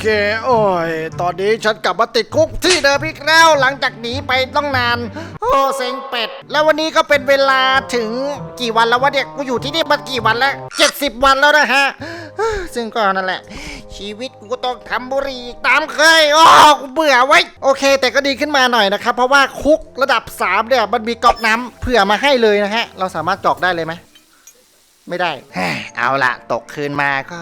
เค โอ้ย ตอนนี้ฉันกลับมาติดคุกที่เดิมอีกแล้วหลังจากหนีไปต้องนาน โอ้เซ็งเป็ด แล้ววันนี้ก็เป็นเวลาถึงกี่วันแล้ววะเนี่ยกูอยู่ที่นี่มากี่วันแล้ว70วันแล้วนะฮะ ซึ่งก็นั่นแหละ ชีวิตกูก็ต้องทำบุหรี่ตามเคยโอ้กูเบื่อไว้ โอเค แต่ก็ดีขึ้นมาหน่อยนะครับ เพราะว่าคุกระดับ3เนี่ยมันมีกอกน้ำเผื่อมาให้เลยนะฮะ เราสามารถจอกได้เลยไหม ไม่ได้ เอาละตกคืนมาก็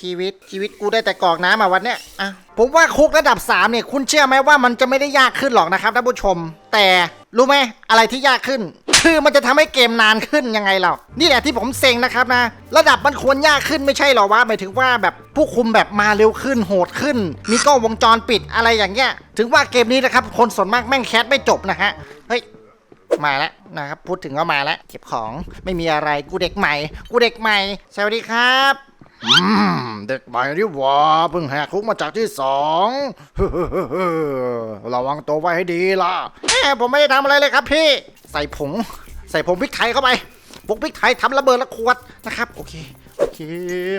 ชีวิตชีวิตกูได้แต่กรอกน้ำมาวันเนี้ยอะผมว่าคุกระดับ3เนี่ยคุณเชื่อไหมว่ามันจะไม่ได้ยากขึ้นหรอกนะครับท่านผู้ชม แต่รู้ไหมอะไรที่ยากขึ้น คือมันจะทำให้เกมนานขึ้นยังไงเรา นี่แหละที่ผมเซ็งนะครับนะ ระดับมันควรยากขึ้นไม่ใช่หรอวะหมายถึงว่าแบบผู้คุมแบบมาเร็วขึ้นโหดขึ้น มีกล้องวงจรปิดอะไรอย่างเงี้ย ถึงว่าเกมนี้นะครับคนส่วนมากแม่งแคสไม่จบนะฮะเฮ้ย มาแล้วนะครับ พูดถึงก็มาแล้วเก็บของไม่มีอะไรกูเด็กใหม่ กูเด็กใหม่ สวัสดีครับอืมเด็กใหม่นี่หวะเพิ่งแหกคุกมาจากที่สองระวังตัวไว้ให้ดีล่ะแหมผมไม่ได้ทำอะไรเลยครับพี่ ใส่ผง ใส่ผงพริกไทยเข้าไปผงพริกไทยทำระเบิดละขวดนะครับ โอเค โอเค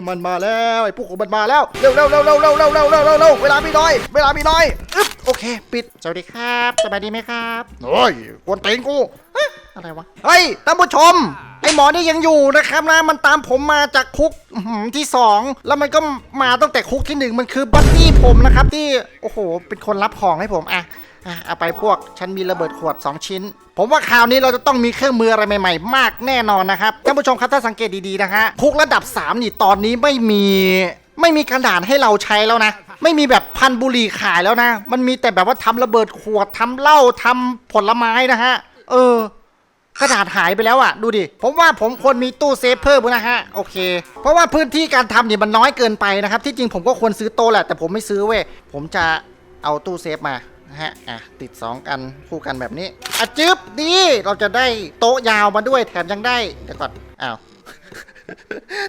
มันมาแล้วไอ้พวกของมันมาแล้วเร็วเร็วเร็วเร็วเร็วเร็วเร็วเร็วเร็วเร็วเวลามีน้อย เวลามีน้อยอึ๊บโอเค ปิดสวัสดีครับสบายดีไหมครับโอ้ยกวนตีนกูอะอะไรวะเฮ้ยท่านผู้ชมไอ้หมอนี่ยังอยู่นะครับนะมันตามผมมาจากคุกอื้อหือที่สองแล้วมันก็มาตั้งแต่คุกที่หนึ่งมันคือบัดดี้ผมนะครับที่โอ้โหเป็นคนรับของให้ผมอะ อะเอาไปพวกฉันมีระเบิดขวด 2 ชิ้น ผมว่าคราวนี้เราจะต้องมีเครื่องมืออะไรใหม่ ๆ มากแน่นอนนะครับท่านผู้ชมครับถ้าสังเกตดีๆนะฮะคุกระดับ 3 นี่ตอนนี้ไม่มีไม่มีกระดาษให้เราใช้แล้วนะ ไม่มีแบบพันบุหรี่ขายแล้วนะ มันมีแต่แบบว่าทำระเบิดขวดทำเหล้าทำผลไม้นะฮะ เออกระดาษหายไปแล้วอะ ดูดิ ผมว่าผมควรมีตู้เซฟเพิ่มนะฮะ โอเค เพราะว่าพื้นที่การทำเนี่ยมันน้อยเกินไปนะครับ ที่จริงผมก็ควรซื้อโตแหละ แต่ผมไม่ซื้อเว้ย ผมจะเอาตู้เซฟมา นะฮะ อะ ติด 2 กันคู่กันแบบนี้อะจึ๊บดีเราจะได้โต๊ะยาวมาด้วยแถมยังได้เดี๋ยวก่อนอ้าว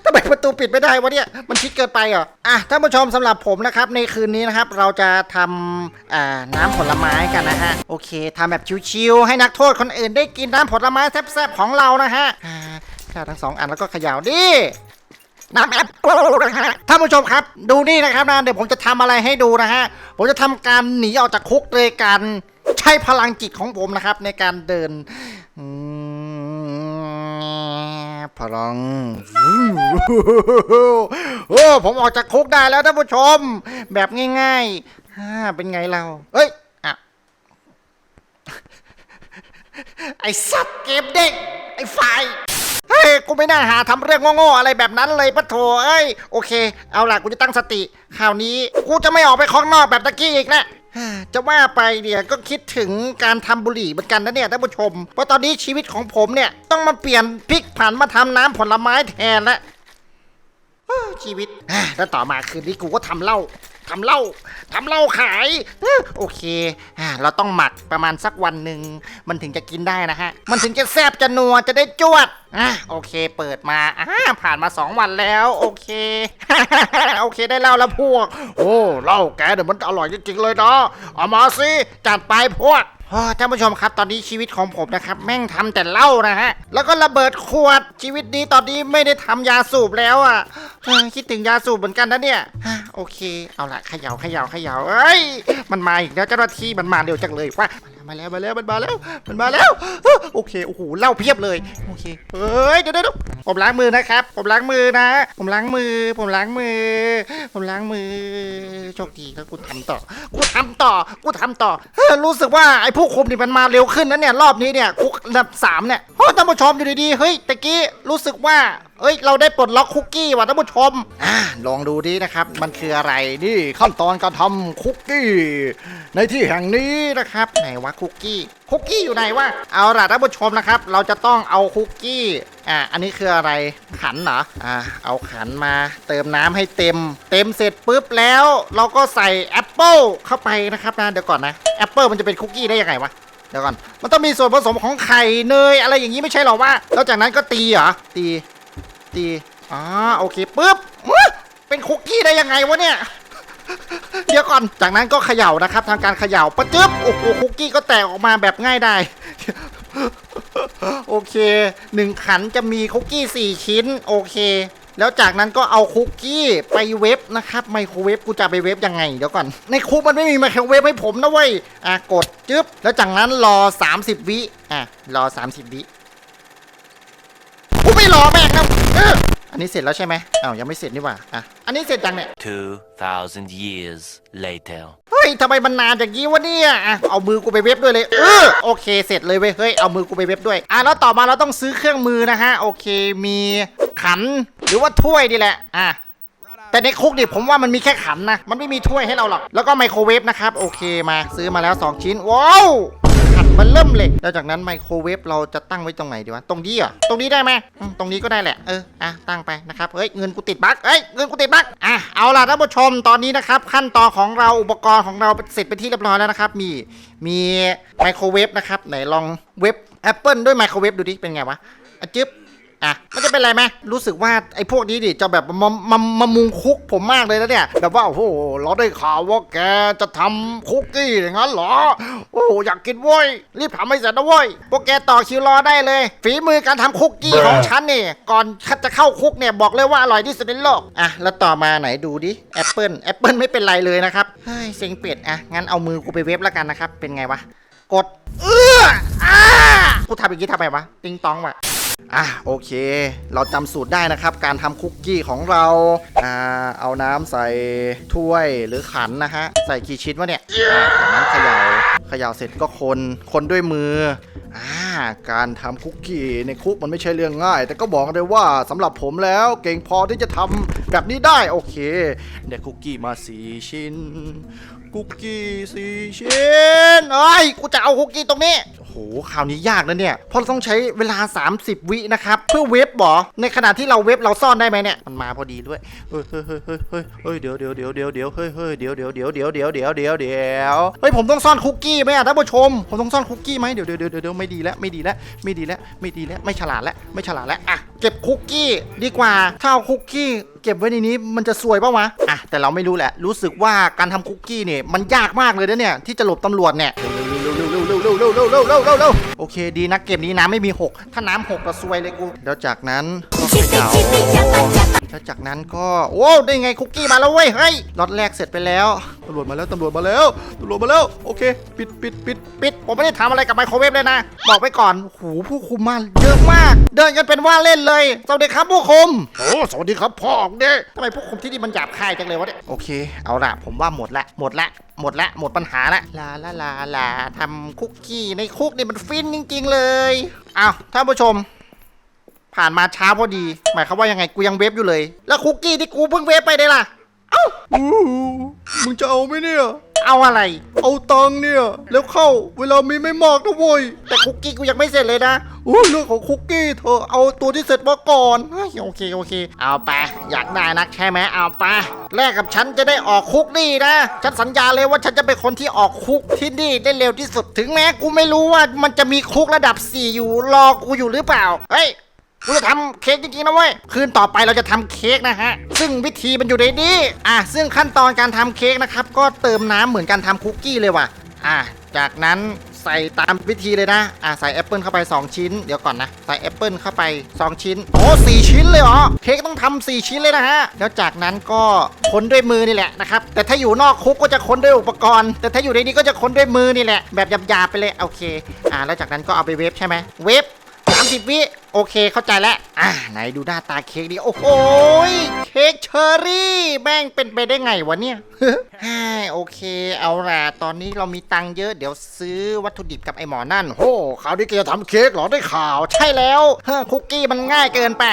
ทำไมประตูปิดไม่ได้วะเนี่ย มันชิดเกินไปเหรอ อะท่านผู้ชมสำหรับผมนะครับ ในคืนนี้นะครับ เราจะทำอ่าน้ำผลไม้กันนะฮะ โอเคทำแบบชิวๆให้นักโทษคนอื่นได้กินน้ำผลไม้แซ่บๆของเรานะฮะอ่าข้ทั้งสองอันแล้วก็ขย่าดิ ท่านผู้ชมครับ ดูนี่นะครับนะเดี๋ยวผมจะทำอะไรให้ดูนะฮะ ผมจะทำการหนีออกจากคุกโดยการใช้พลังจิตของผมนะครับ ในการเดินพลังโอ้ผมออกจากคุกได้แล้วท่านผู้ชม แบบง่ายๆอ่าเป็นไงเราเฮ้ยอะไอ้สัตว์เกมเด็ก ไอ้ไฟ กูไม่น่าหาทำเรื่องโง่ๆอะไรแบบนั้นเลยปะโถเอ้ยโอเค เอาล่ะกูจะตั้งสติคราวนี้กูจะไม่ออกไปข้างนอกแบบตะกี้อีกแล้วจะว่าไปเนี่ยก็คิดถึงการทำบุหรี่เหมือนกันนะเนี่ยท่านผู้ชมเพราะตอนนี้ชีวิตของผมเนี่ยต้องมาเปลี่ยนพลิกผันมาทำน้ำผลไม้แทนล้วเอ้อชีวิตแล้วต่อมาคืนนี้กูก็ทำเหล้า ทำเหล้าทำเหล้าขายเอ้อโอเคอะเราต้องหมักประมาณสักวันหนึ่งมันถึงจะกินได้นะฮะ มันถึงจะแซบจะนัวจะได้จวดอะโอเค เปิดมาอ่าผ่านมาสองวันแล้วโอเค โอเคได้เหล้าแล้วพวก โอ้เหล้าแกเดี๋ยวมันอร่อยจริงๆเลยเนาะเอามาสิจัดไปพวกโอ้ ท่านผู้ชมครับตอนนี้ชีวิตของผมนะครับ แม่งทำแต่เหล้านะฮะ แล้วก็ระเบิดขวดชีวิตนี้ตอนนี้ไม่ได้ทำยาสูบแล้วอะคิดถึงยาสูบเหมือนกันนะเนี่ยโอเค เอาละเขย่าเขย่าเขย่าเอ้ย มันมาอีกแล้วเจ้าหน้าที่มันมาเร็วจังเลยว่า มาแล้วมาแล้วมันมาแล้วมันมาแล้วโอเคโอ้โหเล้าเพียบเลยโอเคเฮ้ยเดี๋ยวเดี๋ยวผมล้างมือนะครับ ผมล้างมือนะ ผมล้างมือ ผมล้างมือ ผมล้างมือโชคดีแล้วกูทำต่อกูทำต่อกูทำต่อรู้สึกว่าไอ้ผู้คุมนี่มันมาเร็วขึ้นนะเนี่ยรอบนี้เนี่ยคุกอันดับสามเนี่ยโอ้ท่านผู้ชมอยู่ดีๆเฮ้ยตะกี้รู้สึกว่าเอ้ย เราได้ปลดล็อกคุกกี้ว่ะท่านผู้ชม อ่า ลองดูดินะครับ มันคืออะไร นี่ขั้นตอนการทำคุกกี้ ในที่แห่งนี้นะครับ ไหนวะคุกกี้ คุกกี้อยู่ไหนวะ เอาล่ะท่านผู้ชมนะครับ เราจะต้องเอาคุกกี้ อ่า อันนี้คืออะไร ขันเหรอ อ่า เอาขันมา เติมน้ำให้เต็ม เต็มเสร็จปุ๊บแล้ว เราก็ใส่แอปเปิลเข้าไปนะครับนะ เดี๋ยวก่อนนะ แอปเปิลมันจะเป็นคุกกี้ได้ยังไงวะเดี๋ยวก่อน มันต้องมีส่วนผสมของไข่เนยอะไรอย่างนี้ไม่ใช่หรอวะแล้วจากนั้นก็ตีเหรอ ตี ตีอ๋อโอเคปุ๊บเป็นคุกกี้ได้ยังไงวะเนี่ยเดี๋ยวก่อน จากนั้นก็เขย่านะครับทางการเขย่าปะจึ๊บโอ้โหคุกกี้ก็แตกออกมาแบบง่ายได้โอเคหนึ่งขันจะมีคุกกี้สี่ชิ้น โอเค แล้วจากนั้นก็เอาคุกกี้ไปเวฟนะครับไมโครเวฟกูจะไปเวฟยังไงเดี๋ยวก่อน ในคุกมันไม่มีไมโครเวฟให้ผมนะเว้ยอะกดจึ๊บแล้วจากนั้นรอ 30 วิอะรอ 30 วิ กูไม่รอแม่งนะเอออันนี้เสร็จแล้วใช่ไหมอ้าวยังไม่เสร็จนี่หว่าอะอันนี้เสร็จยังเนี่ย 2,000 years later. เฮ้ยทำไมมันนานอย่างนี้วะเนี่ยอะเอามือกูไปเว็บด้วยเลยเออโอเค เสร็จเลยเว้ยเฮ้ยเอามือกูไปเว็บด้วยอะแล้วต่อมาเราต้องซื้อเครื่องมือนะฮะโอเคมีขันหรือว่าถ้วยนี่แหละอะแต่ในคุกดิผมว่ามันมีแค่ขันนะ มันไม่มีถ้วยให้เราหรอก แล้วก็ไมโครเวฟนะครับ โอเคมาซื้อมาแล้ว 2 ชิ้น ว้าวขัน มันเริ่มเลยแล้วจากนั้นไมโครเวฟเราจะตั้งไว้ตรงไหนดีวะ ตรงนี้เหรอ ตรงนี้ได้ไหมอืมตรงนี้ก็ได้แหละ เออ อะ ตั้งไปนะครับ เฮ้ย เงินกูติดบั๊กเฮ้ย เงินกูติดบั๊กอะ เอาล่ะท่านผู้ชม ตอนนี้นะครับ ขั้นตอนของเราอุปกรณ์ของเราเสร็จไปนที่เรียบร้อยแล้วนะครับ มี มีไมโครเวฟนะครับ ไหนลองเวฟแอปเปิลด้วยไมโครเวฟดูดิ เป็นไงวะอะจึ๊บ อะมันจะเป็นไรไหมรู้สึกว่าไอ้พวกนี้ดิจะแบบมามามามุงคุกผมมากเลยนะเนี่ยแบบว่าโอ้โหเราได้ข่าวว่าแกจะทำคุกกี้อย่างนั้นเหรอ โอ้โหอยากกินเว้ยรีบทำให้เสร็จนะเว้ยพวกแกต่อคิวรอได้เลย ฝีมือการทำคุกกี้ของฉันนี่ก่อนจะเข้าคุกเนี่ยบอกเลยว่าอร่อยที่สุดในโลกอะแล้วต่อมาไหนดูดิแอปเปิลแอปเปิลไม่เป็นไรเลยนะครับเฮ้ยเซ็งเป็ดอะงั้นเอามือกูไปเว็บแล้วกันนะครับเป็นไงวะกดเอออ่ากูทำอย่างนี้ทำไมวะ ติงตองวะ อะโอเค เราจำสูตรได้นะครับ การทำคุกกี้ของเราอ่าเอาน้ำใส่ถ้วยหรือขันนะฮะ ใส่กี่ชิ้นวะเนี่ยอะจากนั้นเขย่าเขย่าเสร็จก็คน คนด้วยมืออ่าการทำคุกกี้ในคุกมันไม่ใช่เรื่องง่าย แต่ก็บอกเลยว่าสำหรับผมแล้วเก่งพอที่จะทำแบบนี้ได้โอเคได้คุกกี้มาสี่ชิ้น คุกกี้สี่ชิ้นเอ้ยกูจะเอาคุกกี้ตรงนี้โอ้โหข่าวนี้ยากนะเนี่ย เพราะเราต้องใช้เวลา 30 วินะครับ เพื่อเว็บบอในขณะที่เราเว็บเราซ่อนได้ไหมเนี่ย มันมาพอดีด้วย เฮ้ยเฮ้ยเฮ้ยเฮ้ยเฮ้ยเดี๋ยวเดี๋ยวเดี๋ยวเดี๋ยวเดี๋ยวเฮ้ยเฮ้ยเดี๋ยวเดี๋ยวเดี๋ยวเดี๋ยวเดี๋ยวเดี๋ยวเดี๋ยวเดี๋ยวเฮ้ยผมต้องซ่อนคุกกี้ไหมอะท่านผู้ชม ผมต้องซ่อนคุกกี้ไหมเดี๋ยวเดี๋ยวเดี๋ยวเดี๋ยวไม่ดีแล้วไม่ดีแล้วไม่ดีแล้วไม่ดีแล้วไม่ฉลาดแล้วไม่ฉลาดแล้วอะเก็บคุกกี้ดีกว่าถ้าเอาคุกกี้ เก็บไว้ในนี้มันจะสวยปะวะอะแต่เราไม่รู้แหละ รู้สึกว่าการทำคุกกี้เนี่ยมันยากมากเลยนะเนี่ยที่จะหลบตำรวจเนี่ยโอเคดีนะเกมนี้น้ำไม่มี 6 ถ้าน้ำหกก็ซวยเลยกูแล้วจากนั้น แล้วจากนั้นก็โอ้ได้ไงคุกกี้มาแล้วเว้ยเฮ้ยล็อตแรกเสร็จไปแล้วตำรวจมาแล้วตำรวจมาแล้วตำรวจมาแล้วโอเค ปิดปิดปิดปิดผมไม่ได้ทำอะไรกับไมโครเวฟเลยนะ บอกไปก่อนโหูผู้คุมมาเยอะมาก เดินกันเป็นว่าเล่นเลยสวัสดีครับผู้คุมโอ้สวัสดีครับพ่อของเด้ทำไมผู้คุมที่นี่มันหยาบคายจังเลยวะเนี่ยโอเคเอาละผมว่าหมดละหมดละหมดละหมดปัญหาละลาลาลาลาทำคุกกี้ในคุกนี่มันฟินจริง ๆ เลยอ้าวท่านผู้ชม ผ่านมาช้าพอดี หมายความว่ายังไงกูยังเวฟอยู่เลย แล้วคุกกี้ที่กูเพิ่งเวฟไปได้ล่ะ เอ้ามึงจะเอาไหมเนี่ย เอาอะไร เอาตังค์เนี่ย แล้วเข้า เวลามีไม่มากนะเว้ยแต่คุกกี้กูยังไม่เสร็จเลยนะ อู้เรื่องของคุกกี้เธอเอาตัวที่เสร็จมาก่อนเฮ้ยโอเคโอเค เอาไปอยากได้นักใช่ไหมเอาไปแลกกับฉันจะได้ออกคุกนี่นะ ฉันสัญญาเลยว่าฉันจะเป็นคนที่ออกคุกที่นี่ได้เร็วที่สุด ถึงแม้กูไม่รู้ว่ามันจะมีคุกระดับ 4 อยู่รอกูอยู่หรือเปล่า เฮ้ย กูจะทำเค้กจริงๆนะเว้ย คืนต่อไปเราจะทำเค้กนะฮะ ซึ่งวิธีมันอยู่ในนี้อะซึ่งขั้นตอนการทำเค้กนะครับ ก็เติมน้ำเหมือนการทำคุกกี้เลยว่ะ อะจากนั้นใส่ตามวิธีเลยนะ อะใส่แอปเปิลเข้าไป 2 ชิ้น เดี๋ยวก่อนนะ ใส่แอปเปิลเข้าไป 2 ชิ้น โอ้สี่ชิ้นเลยเหรอ เค้กต้องทำ4ชิ้นเลยนะฮะ แล้วจากนั้นก็คนด้วยมือนี่แหละนะครับ แต่ถ้าอยู่นอกคุกก็จะคนด้วยอุปกรณ์ แต่ถ้าอยู่ในนี้ก็จะคนด้วยมือนี่แหละ แบบหยาบๆไปเลย โอเค อะแล้วจากนั้นก็เอาไปเวฟใช่ไหมเวฟ30วิ โอเคเข้าใจแล้ว อ่าไหนดูหน้าตาเค้กดิโอ้โหยเค้กเชอร์รี่แม่งเป็นไปได้ไงวะเนี่ยฮ่าโอเค เอาล่ะตอนนี้เรามีตังค์เยอะเดี๋ยวซื้อวัตถุดิบกับไอหมอนั่นโอ้คราวนี้แกจะทำเค้กเหรอได้ข่าว ใช่แล้วเฮ้อคุกกี้มันง่ายเกินไป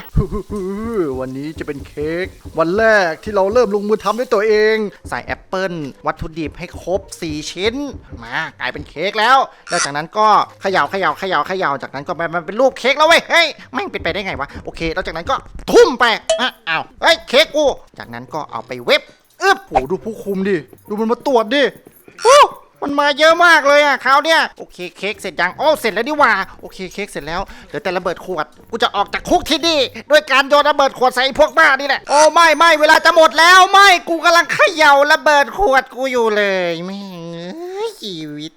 วันนี้จะเป็นเค้กวันแรกที่เราเริ่มลงมือทำด้วยตัวเอง ใส่แอปเปิลวัตถุดิบให้ครบ 4 ชิ้น มากลายเป็นเค้กแล้วแล้วจากนั้นก็เขย่าเขย่าเขย่าเขย่าจากนั้นก็มันเป็นรูปเค้กแล้วเว้ยเฮ้ยแม่งเป็นไปได้ไงวะ โอเค แล้วจากนั้นก็ทุ่มไปอะอ้าวเฮ้ยเค้กกูจากนั้นก็เอาไปเว็บอึ๊บโหดูผู้คุมดิ ดูมันมาตรวจดิโอ้มันมาเยอะมากเลยอะคราวเนี้ยโอเคเค้กเสร็จยังโอ้เสร็จแล้วดีว่าโอเคเค้กเสร็จแล้วเหลือแต่ระเบิดขวดกูจะออกจากคุกที่นี่ด้วยการโยนระเบิดขวดใส่พวกบ้านี่แหละโอ้ไม่ไม่เวลาจะหมดแล้วไม่กูกำลังเขย่าระเบิดขวดกูอยู่เลยแม่งชีวิต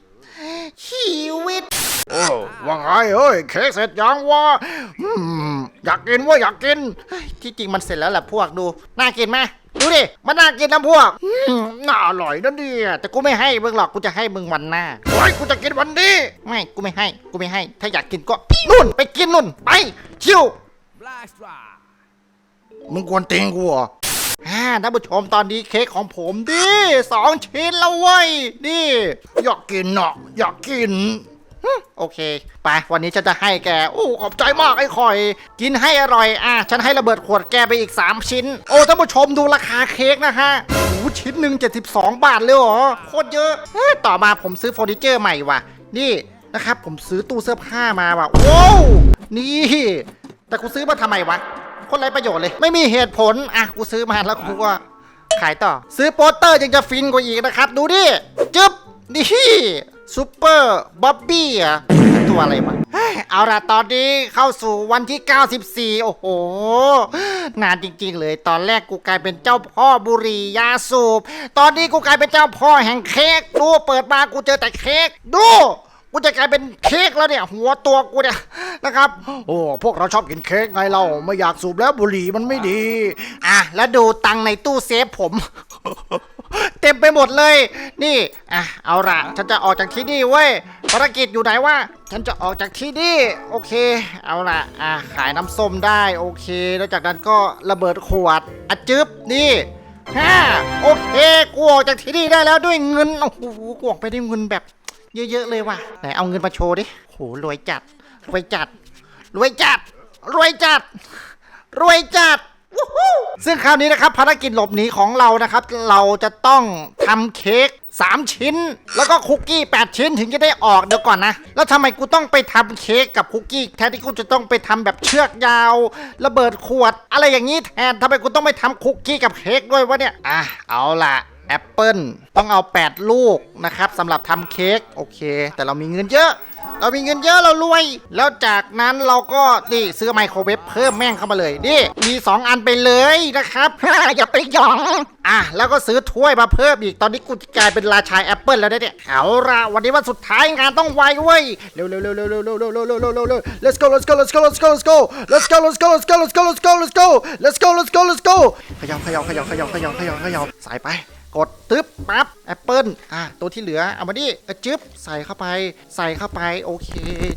ชีวิต โอ้ว่าไงเอ้ยเค้กเสร็จยังวะอืมอยากกินเว่าอยากกินเฮ้ยที่จริงมันเสร็จแล้วแหละพวกดู น่ากินไหมดูดิ มันน่ากินนะพวกอืมน่าอร่อยนะเนี่ยแต่กูไม่ให้มึงหรอก กูจะให้มึงวันหน้าโอ้ยกูจะกินวันนี้ ไม่ กูไม่ให้ กูไม่ให้ ถ้าอยากกินก็นู่น ไปกินนู่น ไป ชิวมึงกวนติงกูเหรออ่าท่านผู้ชมตอนนี้เค้กของผมดิสองชิ้นแล้วเว้ย นี่ อยากกินเนาะอยากกินฮึ โอเค ไป วันนี้ฉันจะให้แก โอ้ขอบใจมากไอ้คอย กินให้อร่อย อะ ฉันให้ระเบิดขวดแกไปอีก 3 ชิ้น โอ้ท่านผู้ชมดูราคาเค้กนะฮะโอ้ชิ้นหนึ่ง72 บาทเลยเหรอ โคตรเยอะเอ้ยต่อมาผมซื้อเฟอร์นิเจอร์ใหม่ว่ะ นี่นะครับ ผมซื้อตู้เสื้อผ้ามาว่ะโว้วนี่ แต่กูซื้อมาทำไมวะ คนไรประโยชน์เลย ไม่มีเหตุผล อะ กูซื้อมาแล้วกูก็ขายต่อ ซื้อโปสเตอร์ยังจะฟินกว่าอีกนะครับ ดูดิ จึ๊บนี่ ซูเปอร์บ๊อบบี้อะตัวอะไรวะเอาละตอนนี้เข้าสู่วันที่ 94 โอ้โห นานจริงๆเลย ตอนแรกกูกลายเป็นเจ้าพ่อบุหรี่ยาสูบ ตอนนี้กูกลายเป็นเจ้าพ่อแห่งเค้กดูเปิดมากูเจอแต่เค้กดูกูจะกลายเป็นเค้กแล้วเนี่ย หัวตัวกูเนี่ยนะครับ โอ้พวกเราชอบกินเค้กไงเราไม่อยากสูบแล้วบุหรี่มันไม่ดี อะแล้วดูตังในตู้เซฟผม เต็มไปหมดเลย นี่อะเอาละฉันจะออกจากที่นี่เว้ยภารกิจอยู่ไหนวะฉันจะออกจากที่นี่โอเค เอาละอะขายน้ำส้มได้โอเค แล้วจากนั้นก็ระเบิดขวดอะจึ๊บนี่ฮ่าโอเคกูออกจากที่นี่ได้แล้วด้วยเงินโอ้โหกูออกไปได้เงินแบบ เยอะๆเลยว่ะไหนเอาเงินมาโชว์ดิโหรวยจัดรวยจัดรวยจัดรวยจัดรวยจัด ซึ่งคราวนี้นะครับภารกิจหลบหนีของเรานะครับ เราจะต้องทำเค้ก3 ชิ้น แล้วก็คุกกี้ 8 ชิ้นถึงจะได้ออกเดี๋ยวก่อนนะ แล้วทำไมกูต้องไปทำเค้กกับคุกกี้แทนที่กูจะต้องไปทำแบบเชือกยาว ระเบิดขวด อะไรอย่างนี้แทนทำไมกูต้องไปทำคุกกี้กับเค้กด้วยวะเนี่ย อะ เอาละแอปเปิลต้องเอา 8 ลูกนะครับสำหรับทำเค้กโอเค แต่เรามีเงินเยอะ เรามีเงินเยอะเรารวย แล้วจากนั้นเราก็นี่ซื้อไมโครเวฟเพิ่มแม่งเข้ามาเลยนี่มี 2 อันไปเลยนะครับ อย่าไปหยอง อะแล้วก็ซื้อถ้วยมาเพิ่มอีกตอนนี้กูกลายเป็นราชาแอปเปิลแล้วนะเนี่ยเอาละวันนี้วันสุดท้ายงานต้องไวเว้ยเร็วเร็วเร็วเร็วเร็วเร็วเร็วเร็วเร็วเร็วเร็วเร็ว let's go let's go let's go let's go let's go let's go let's go let's go let's go let's go let's go let's go let's go let's go ขยับขยับขยับขยับขยับขยับขยับใส่ไป กดตึ๊บปั๊บแอปเปิลอะตัวที่เหลือเอามาดิจึ๊บใส่เข้าไป ใส่เข้าไปโอเค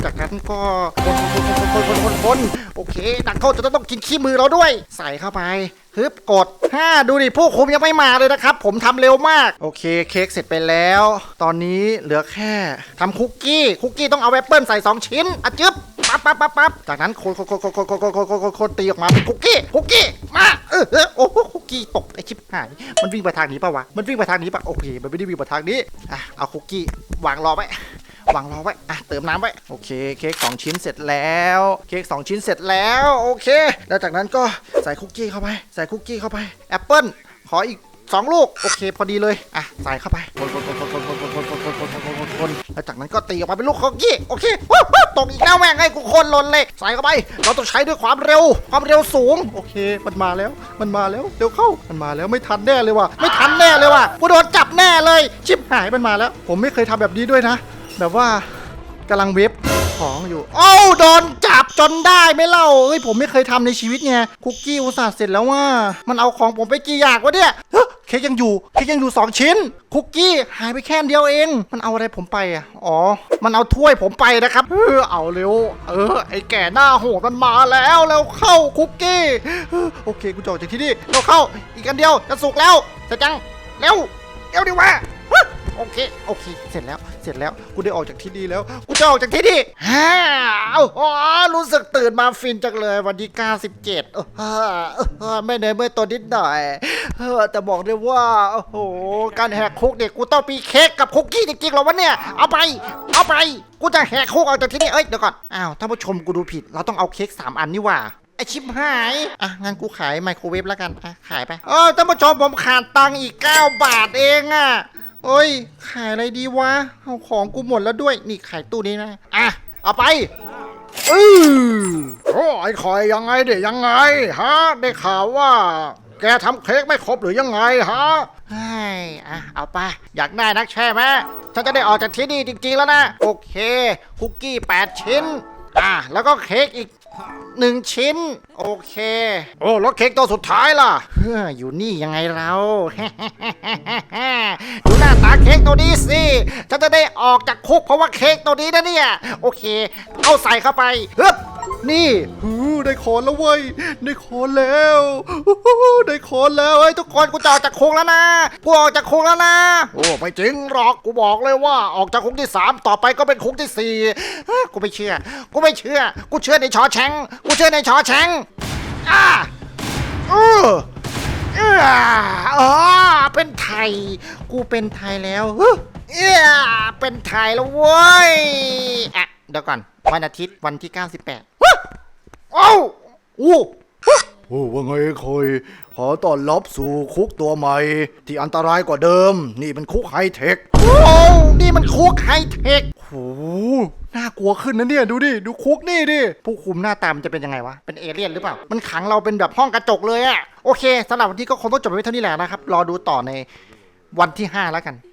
จากนั้นก็คนคนคนคนคนคนโอเคนักโทษจะต้องกินขี้มือเราด้วย ใส่เข้าไปฮึบกดห้าดูดิผู้คุมยังไม่มาเลยนะครับ ผมทำเร็วมาก โอเคเค้กเสร็จไปแล้ว ตอนนี้เหลือแค่ทำคุกกี้คุกกี้ต้องเอาแอปเปิลใส่ 2 ชิ้นอะจึ๊บ ปั๊บปั๊บปั๊บปั๊บจากนั้นคนคนคนคนคนคนคนคนคนตีออกมาเป็นคุกกี้คุกกี้มาเออเออโอ้คุกกี้ตกไอชิบหายมันวิ่งไปทางนี้ปะวะมันวิ่งไปทางนี้ปะโอเคมันไม่ได้วิ่งไปทางนี้อะเอาคุกกี้วางรอไว้วางรอไว้ อะ เติมน้ำไว้ โอเค เค้กสองชิ้นเสร็จแล้ว เค้กสองชิ้นเสร็จแล้ว โอเค แล้วจากนั้นก็ใส่คุกกี้เข้าไป ใส่คุกกี้เข้าไป แอปเปิ้ล ขออีกสองลูก โอเค พอดีเลย อะ ใส่เข้าไป คนคนคนคนคนคนคน คนแล้วจากนั้นก็ตีออกมาเป็นลูกคุกกี้โอเคตกอีกแล้วแม่งให้กูคนหล่นเลยใส่เข้าไป เราต้องใช้ด้วยความเร็ว ความเร็วสูง โอเค มันมาแล้ว มันมาแล้วเร็วเข้ามันมาแล้วไม่ทันแน่เลยว่ะไม่ทันแน่เลยว่ะกูโดนจับแน่เลย ชิบหายมันมาแล้ว ผมไม่เคยทำแบบนี้ด้วยนะ แบบว่ากำลังเว็บของอยู่โอ้โดนจับจนได้ไม่เล่าเอ้ยผมไม่เคยทำในชีวิตไงคุกกี้อุตส่าห์เสร็จแล้วว่า มันเอาของผมไปกี่อย่างวะเนี่ย เค้กยังอยู่ เค้กยังอยู่สองชิ้น คุกกี้หายไปแค่เดียวเอง มันเอาอะไรผมไปอะ อ๋อ มันเอาถ้วยผมไปนะครับ เออ เอาเร็ว เออ ไอ้แก่หน้าโหดมันมาแล้วแล้วเข้าคุกกี้ โอเค กูจะออกจากที่นี่เราเข้า อีกอันเดียวจะสุกแล้วจะจัง เร็ว เร็วดิวะ โอเค โอเค เสร็จแล้ว เสร็จแล้ว กูได้ออกจากที่นี่แล้ว กูจะออกจากที่นี่ฮ่าโอ้โหรู้สึกตื่นมาฟินจังเลย วันที่97เออเออเออไม่เหนื่อยเมื่อยตัวนิดหน่อยเออแต่บอกเลยว่า โอ้โห การแหกคุกเนี่ย กูต้องมีเค้กกับคุกกี้จริงๆหรอวะเนี่ย เอาไป เอาไป กูจะแหกคุกออกจากที่นี่ เอ้ย เดี๋ยวก่อน อ้าวท่านผู้ชมกูดูผิด เราต้องเอาเค้ก3 อันนี่ว่าไอชิบหาย อะ งั้นกูขายไมโครเวฟแล้วกัน อะ ขายไป เออท่านผู้ชมผมขาดตังค์อีก 9 บาทเองอะ เอ้ย ขายอะไรดีวะเอาของกูหมดแล้วด้วย นี่ขายตู้นี้นะ อะ เอาไปอือโอ้ไอ้คอยยังไงเด็ยังไง ฮะ ได้ข่าวว่า แกทำเค้กไม่ครบหรือยังไงฮะเฮ้ยอะ เอาไป อยากได้นักใช่ไหมฉันจะได้ออกจากที่นี่จริงๆแล้วนะ โอเค คุกกี้ 8 ชิ้น อะ แล้วก็เค้กอีก หนึ่งชิ้น โอเค โอ้แล้วเค้กตัวสุดท้ายล่ะเฮ้ออยู่นี่ยังไงเรา ดูหน้าตาเค้กตัวนี้สิฉันจะได้ออกจากคุกเพราะว่าเค้กตัวนี้นะเนี่ย โอเค เอาใส่เข้าไปฮึบ นี่ฮู้ได้คอนแล้วเว้ย ได้คอนแล้วได้คอนแล้วเฮ้ทุกคนกูจะออกจากคุกแล้วนะกูออกจากคุกแล้วนะ โอ้ไม่จริงหรอกกูบอกเลยว่าออกจากคุกที่สามต่อไปก็เป็นคุกที่สี่กูไม่เชื่อ กูไม่เชื่อ กูเชื่อในชอแชงกูเชื่อในชอแชงอ่าเอออ๋อเป็นไทย กูเป็นไทยแล้วเฮ้ยเป็นไทยแล้วเว้ยอะเดี๋ยวก่อนวันอาทิตย์วันที่ 98 เฮ้ยเอ้าอู้โอ้ว่าไงคอยขอต้อนรับสู่คุกตัวใหม่ ที่อันตรายกว่าเดิม นี่เป็นคุกไฮเทค โอ้นี่มันคุกไฮเทคโอ้โหน่ากลัวขึ้นนะเนี่ยดูดิดูคุกนี่ดิผู้คุมหน้าตามันจะเป็นยังไงวะ เป็นเอเลี่ยนหรือเปล่า มันขังเราเป็นแบบห้องกระจกเลยอะโอเคสำหรับวันนี้ก็คงต้องจบไปเท่านี้แหละนะครับ รอดูต่อในวันที่ 5 แล้วกัน